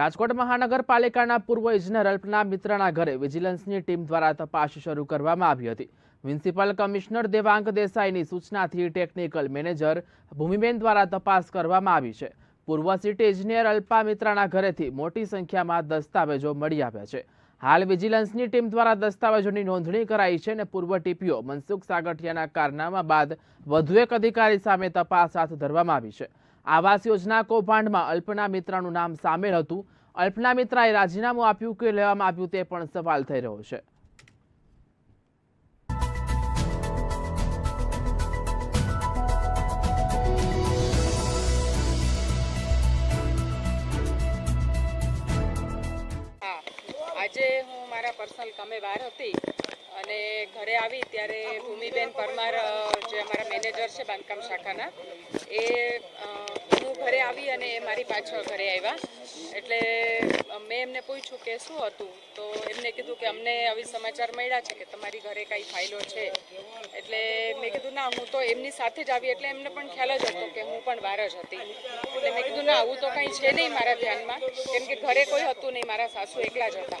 રાજકોટ મહાનગરપાલિકાના પૂર્વ ઇજનેર અલ્પના મિત્રના ઘરે વિજિલન્સની ટીમ દ્વારા તપાસ શરૂ કરવામાં આવી હતી. મ્યુનિસિપલ કમિશનર દેવાંગ દેસાઈની સૂચનાથી ટેકનિકલ મેનેજર ભૂમિબેન દ્વારા તપાસ કરવામાં આવી છે. પૂર્વ સિટી ઇજનેર અલ્પા મિત્રાના ઘરેથી મોટી સંખ્યામાં દસ્તાવેજો મળી આવ્યા છે. હાલ વિજિલન્સની ટીમ દ્વારા દસ્તાવેજોની નોંધણી કરાઈ છે અને પૂર્વ ટીપીઓ મનસુખ સાગઠિયાના કારનામા બાદ વધુ એક અધિકારી સામે તપાસ હાથ ધરવામાં આવી છે. આવાસ યોજના કૌભાંડમાં અલ્પના મિત્રાનું નામ સામેલ હતું. અલ્પના મિત્રાએ રાજીનામું આપ્યું કે લેવામાં આવ્યું તે પણ સવાલ થઈ રહ્યો છે. આજે હું મારા પર્સનલ કમે બહાર હતી અને ઘરે આવી ત્યારે ભૂમિબેન પરમાર જે અમારા મેનેજર છે બાંધકામ શાખાના, એ આવી અને એ મારી પાછળ ઘરે આવ્યા. એટલે મેં એમને પૂછ્યું કે શું હતું? તો એમને કીધું કે અમને આવી સમાચાર મળ્યા છે કે તમારી ઘરે કાંઈ ફાઇલો છે. એટલે મેં કીધું, ના, હું તો એમની સાથે જ આવી. એટલે એમને પણ ખ્યાલ જ હતો કે હું પણ બહાર જ હતી. એટલે મેં કીધું, ના, આવું તો કંઈ છે નહીં મારા ધ્યાનમાં. કેમ કે ઘરે કોઈ હતું નહીં, મારા સાસુ એકલા જ હતા.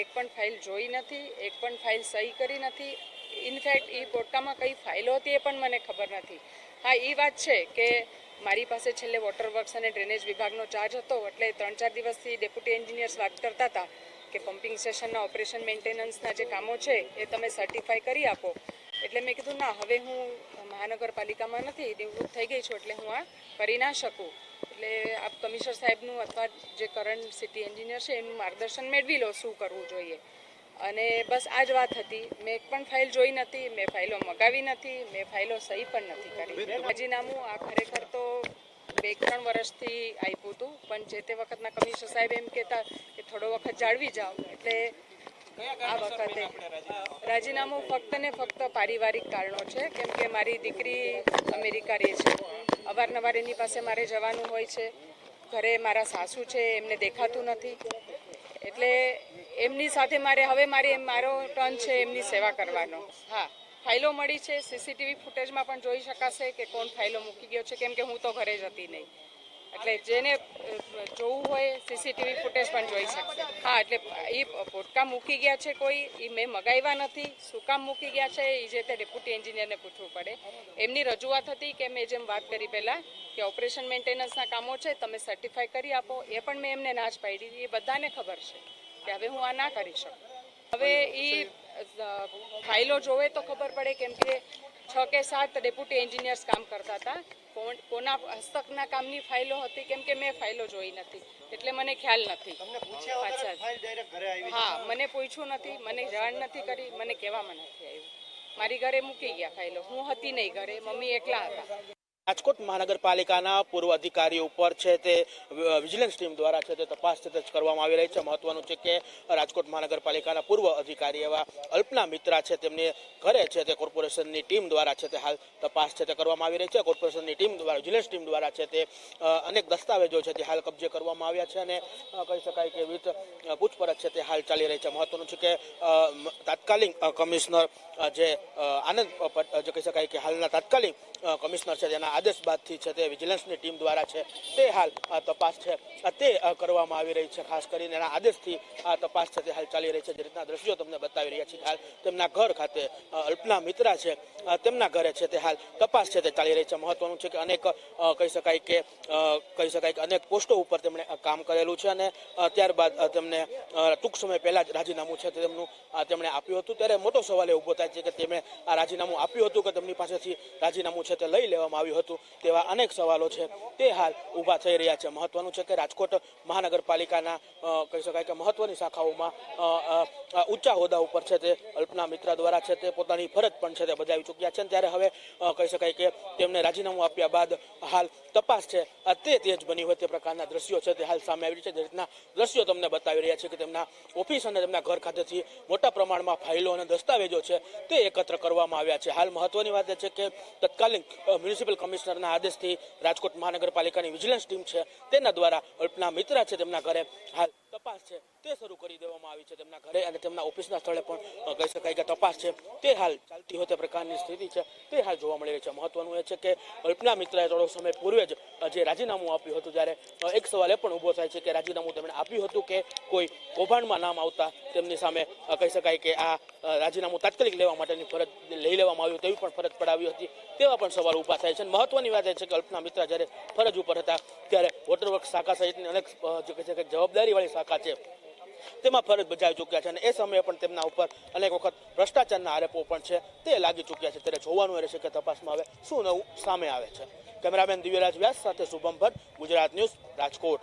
એક પણ ફાઇલ જોઈ નથી, એક પણ ફાઇલ સહી કરી નથી. ઇનફેક્ટ એ પોટકામાં કઈ ફાઇલો હતી એ પણ મને ખબર નથી. હા એ વાત છે કે મારી પાસે છેલ્લે વોટર વર્ક્સ અને ડ્રેનેજ વિભાગનો ચાર્જ હતો, એટલે ત્રણ ચાર દિવસથી ડેપ્યુટી એન્જિનિયર્સ વાત કરતા હતા કે પમ્પિંગ સ્ટેશનના ઓપરેશન મેન્ટેનન્સના જે કામો છે એ તમે સર્ટિફાઈ કરી આપો. એટલે મેં કીધું, ના, હવે હું મહાનગરપાલિકામાં નથી, નિવૃત્ત થઈ ગઈ છું, એટલે હું આ કરી ના શકું. એટલે આપ કમિશનર સાહેબનું અથવા જે કરંટ સિટી એન્જિનિયર છે એનું માર્ગદર્શન મેળવી લો શું કરવું જોઈએ. અને બસ આ જ વાત હતી. મેં એક પણ ફાઇલ જોઈ નથી મેં ફાઇલો મગાવી નથી મેં ફાઇલો સહી પણ નથી કરી. રાજીનામું આ ખરેખર તો બે ત્રણ વર્ષથી આપ્યું હતું પણ જે તે વખતના કમિશનર સાહેબ એમ કહેતા કે થોડો વખત જાળવી જાઓ. એટલે આ વખતે રાજીનામું? ફક્ત ને ફક્ત પારિવારિક કારણો છે કેમ કે મારી દીકરી અમેરિકા રહે છે. અવારનવાર એની પાસે મારે જવાનું હોય છે. ઘરે મારા સાસુ છે, એમને દેખાતું નથી. એટલે એમની સાથે મારે, હવે મારે મારો ટર્ન છે એમની સેવા કરવાનો. હા, ફાઇલો મળી છે. સીસીટીવી ફૂટેજમાં પણ જોઈ શકાશે કે કોણ ફાઇલો મૂકી ગયો છે. કેમ કે હું તો ઘરે જ હતી નહીં. એટલે જેને જોવું હોય, સીસીટીવી ફૂટેજ પણ જોઈ શકશે. હા, એટલે એ પોટકા મૂકી ગયા છે કોઈ, એ મેં મગાવ્યા નથી. શું કામ મૂકી ગયા છે, એ જે તે ડેપ્યુટી એન્જિનિયરને પૂછવું પડે. એમની રજૂઆત હતી કે મેં જેમ વાત કરી પહેલાં કે ઓપરેશન મેન્ટેનન્સના કામો છે, તમે સર્ટિફાઈ કરી આપો. એ પણ મેં એમને ના જ પાડી. એ બધાને ખબર છે કે હવે હું આ ના કરી શકું. હવે એ ફાઇલો જોવે તો ખબર પડે કેમ કે છ કે સાત ડેપ્યુટી એન્જિનિયર્સ કામ કરતા હતા. કોના હસ્તકના કામની ફાઇલો હતી કેમ કે મેં ફાઇલો જોઈ નથી. એટલે મને ખ્યાલ નથી. પાછળ. હા મને પૂછ્યું નથી મને જાણ નથી કરી મને કહેવામાં નથી આવ્યું. મારી ઘરે મૂકી ગયા ફાઇલો. હું હતી નહીં ઘરે મમ્મી એકલા હતા. રાજકોટ મહાનગરપાલિકાના પૂર્વ અધિકારી ઉપર છે તે વિજિલન્સ ટીમ દ્વારા છે તે તપાસ છે તે કરવામાં આવી રહી છે. મહત્વનું છે કે રાજકોટ મહાનગરપાલિકાના પૂર્વ અધિકારી એવા અલ્પના મિત્રા છે તેમની ઘરે છે તે કોર્પોરેશનની ટીમ દ્વારા છે તે હાલ તપાસ છે તે કરવામાં આવી રહી છે. કોર્પોરેશનની ટીમ દ્વારા, વિજિલન્સ ટીમ દ્વારા છે તે અનેક દસ્તાવેજો છે તે હાલ કબજે કરવામાં આવ્યા છે અને કહી શકાય કે વિવિધ પૂછપરછ છે તે હાલ ચાલી રહી છે. મહત્વનું છે કે તાત્કાલિક કમિશનર જે આનંદ જે કહી શકાય કે હાલના તાત્કાલિક કમિશનર છે તેના આદેશ બાદથી છે તે વિજિલન્સની ટીમ દ્વારા છે તે હાલ તપાસ છે તે કરવામાં આવી રહી છે. ખાસ કરીને એના આદેશથી આ તપાસ છે તે હાલ ચાલી રહી છે. જે રીતના દ્રશ્યો તમને બતાવી રહ્યા છીએ હાલ, તેમના ઘર ખાતે અલ્પના મિત્રા છે તેમના ઘરે છે તે હાલ તપાસ છે તે ચાલી રહી છે. મહત્વનું છે કે અનેક કહી શકાય કે કહી શકાય કે અનેક પોસ્ટો ઉપર તેમણે કામ કરેલું છે અને ત્યારબાદ તેમને ટૂંક સમય પહેલા જ રાજીનામું છે તેમનું તેમણે આપ્યું હતું. ત્યારે મોટો સવાલ એ ઊભો થાય શકાય છે કે તેમણે આ રાજીનામું આપ્યું હતું કે તેમની પાસેથી રાજીનામું છે તે લઈ લેવામાં આવ્યું હતું તેવા અનેક સવાલો છે. તે હાલ ઊભા થઈ રહ્યા છે. મહત્વનું છે કે રાજકોટ મહાનગરપાલિકાના કહી શકાય કે મહત્વની શાખાઓમાં ઊંચા હોદ્દા ઉપર છે તે અલ્પના મિત્રા દ્વારા છે તે પોતાની ફરજ પણ છે તે બજાવી ચૂક્યા છે ત્યારે હવે કહી શકાય કે તેમને રાજીનામું આપ્યા બાદ હાલ તપાસ છે. તે તેજ બની હોય તે પ્રકારના દ્રશ્યો છે તે હાલ સામે આવી છે. જે રીતના દ્રશ્યો તમને બતાવી રહ્યા છે કે તેમના ઓફિસ અને તેમના ઘર ખાતેથી મોટા પ્રમાણમાં ફાઇલો અને દસ્તાવેજો છે તે એકત્ર કરવામાં આવ્યા છે. હાલ મહત્વની વાત એ છે કે તત્કાલીન મ્યુનિસિપલ કમિશનરના આદેશથી રાજકોટ મહાનગરપાલિકાની વિજિલન્સ ટીમ છે. તેના દ્વારા અલ્પના મિત્રા છે તેમના ઘરે. હાલ તપાસ છે. તે શરૂ કરી દેવામાં આવી છે તેમના ઘરે અને તેમના ઓફિસના સ્થળે પણ કહી શકાય કે તપાસ છે. તે હાલ ચાલતી હોય તે પ્રકારની સ્થિતિ છે. તે હાલ જોવા મળી રહી છે. મહત્વનું એ છે કે અલ્પના મિત્રાએ થોડો સમય પૂર્વે જ જે રાજીનામું આપ્યું હતું ત્યારે એક સવાલ એ પણ ઊભો થાય છે કે રાજીનામું તેમણે આપ્યું હતું કે કોઈ કૌભાંડમાં નામ આવતા તેમની સામે કહી શકાય કે આ રાજીનામું તાત્કાલિક લેવા માટેની ફરજ લઈ લેવામાં આવ્યું તેવી પણ ફરજ પડાવી હતી. તેવા પણ સવાલ ઊભા થાય છે. મહત્વની વાત એ છે કે અલ્પના મિત્રા જ્યારે ફરજ ઉપર હતા, ત્યારે વોટરવર્ક શાખા સહિતની અનેક જે શકાય કે જવાબદારીવાળી શાખા છે, તેમાં ફરજ બજાવી ચૂક્યા છે. અને એ સમયે પણ તેમના ઉપર અનેક વખત ભ્રષ્ટાચારના આરોપો પણ છે. તે લાગી ચૂક્યા છે. ત્યારે જોવાનું રહેશે કે તપાસમાં હવે શું નવું સામે આવે છે. કેમેરામેન દિવ્યરાજ વ્યાસ સાથે શુભમ ભટ્ટ, ગુજરાત ન્યૂઝ રાજકોટ.